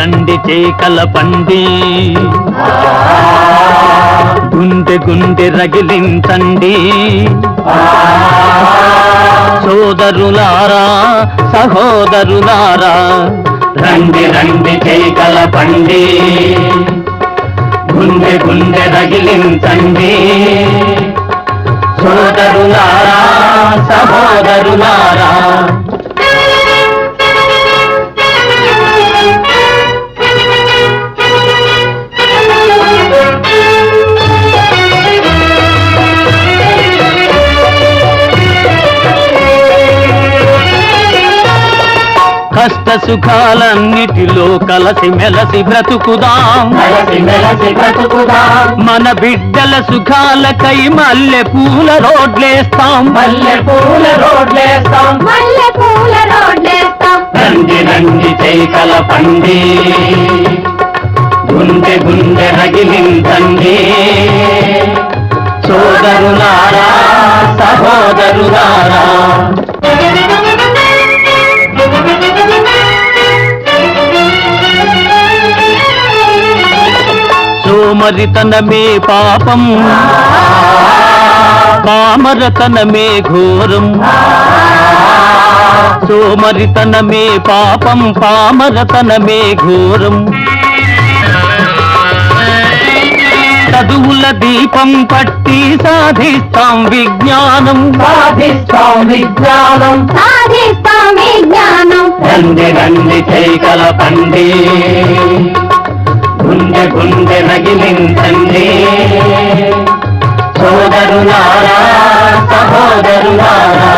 రండి చేకల పండి గుండె గుండె రగిలించండి. సోదరులారా సహోదరులారా రండి రండి చేకల పండి గుండె గుండె రగిలించండి. సోదరులారా సహోదరులారా కష్ట సుఖాలన్నిటిలో కలసి మెలసి బ్రతుకుదాం. మన బిడ్డల సుఖాలకై మల్లె పూల రోడ్లేస్తాం. మల్లె పూల రోడ్లేస్తాం. మల్లె పూల రోడ్లేస్తాం. రండి రండి చేకల పండి. గుండె గుండె రగిలించండి సోదరులారా సహోదరులారా సోమరితనమే పాపం. పామరతనమే ఘోరం. సోమరితనమే పాపం పామరతనమే ఘోరం. చదువుల దీపం పట్టి సాధిస్తాం విజ్ఞానం. సాధిస్తాం విజ్ఞానం. సాధిస్తాం విజ్ఞానం. రండి రండి చేకల పండి గుండె గుండె రగిలించండి సోదరులారా సహోదరులారా.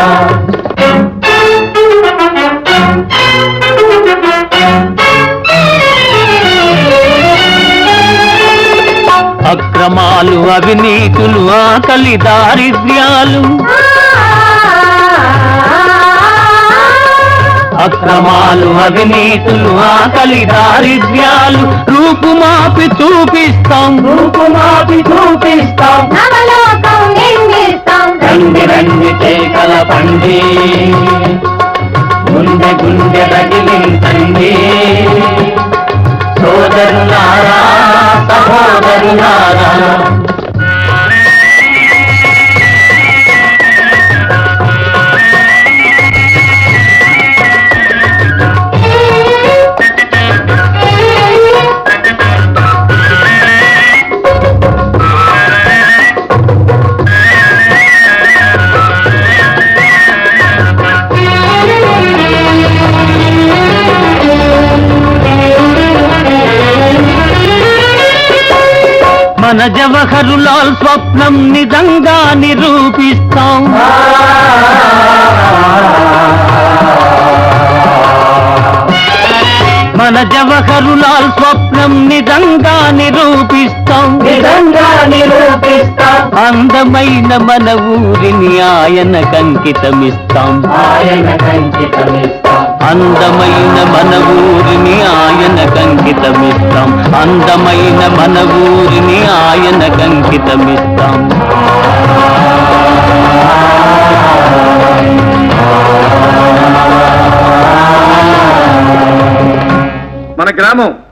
అక్రమాలు అవినీతులు ఆకలి దారిద్ర్యాలు. అక్రమాలు అవినీతులు ఆకలి దారిద్ర్యాలు రూపుమాపి చూపిస్తాం. రూపుమాపి చూపిస్తాం. రండి రండి చేకల పండి. మన జవహరులాల్ స్వప్నం నిజంగా నిరూపిస్తాం. మన జవహరులాల్ స్వప్నం నిజంగా నిరూపిస్తాం. నిజంగా నిరూపిస్తాం. అందమైన మన ఊరిని ఆయన కంకితమిస్తాం ఆయన కంకితమిస్తాం అందమైన మన ఊరిని ఆయన కంకితమిస్తాం. అందమైన మన ఊరిని ఆయన కంకితమిస్తాం.